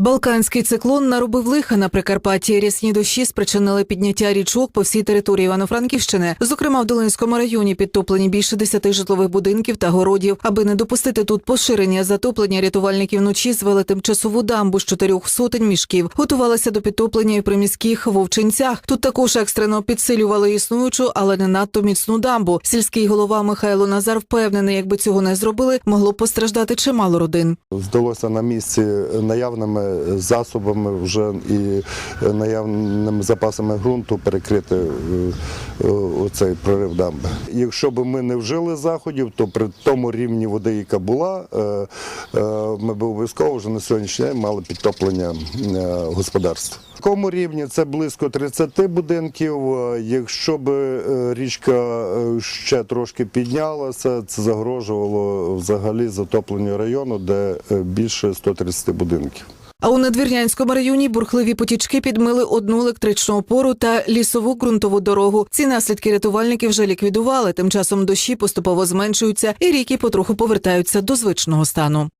Балканський циклон наробив лиха на Прикарпатті. Рясні дощі спричинили підняття річок по всій території Івано-Франківщини. Зокрема, в Долинському районі підтоплені більше десяти житлових будинків та городів. Аби не допустити тут поширення затоплення, рятувальники вночі звели тимчасову дамбу з чотирьох сотень мішків. Готувалися до підтоплення і при міських вовчинцях. Тут також екстрено підсилювали існуючу, але не надто міцну дамбу. Сільський голова Михайло Назар впевнений, якби цього не зробили, могло постраждати чимало родин. Вдалося на місці наявними засобами вже і наявними запасами ґрунту перекрити е, е, оцей прорив дамби. Якщо б ми не вжили заходів, то при тому рівні води, яка була, е, ми б обов'язково вже на сьогоднішній день мали підтоплення господарств. Такому рівні це близько 30 будинків. Якщо б річка ще трошки піднялася, це загрожувало взагалі затопленню району, де більше 130 будинків. А у Надвірнянському районі бурхливі потічки підмили одну електричну опору та лісову ґрунтову дорогу. Ці наслідки рятувальники вже ліквідували. Тим часом дощі поступово зменшуються, і ріки потроху повертаються до звичного стану.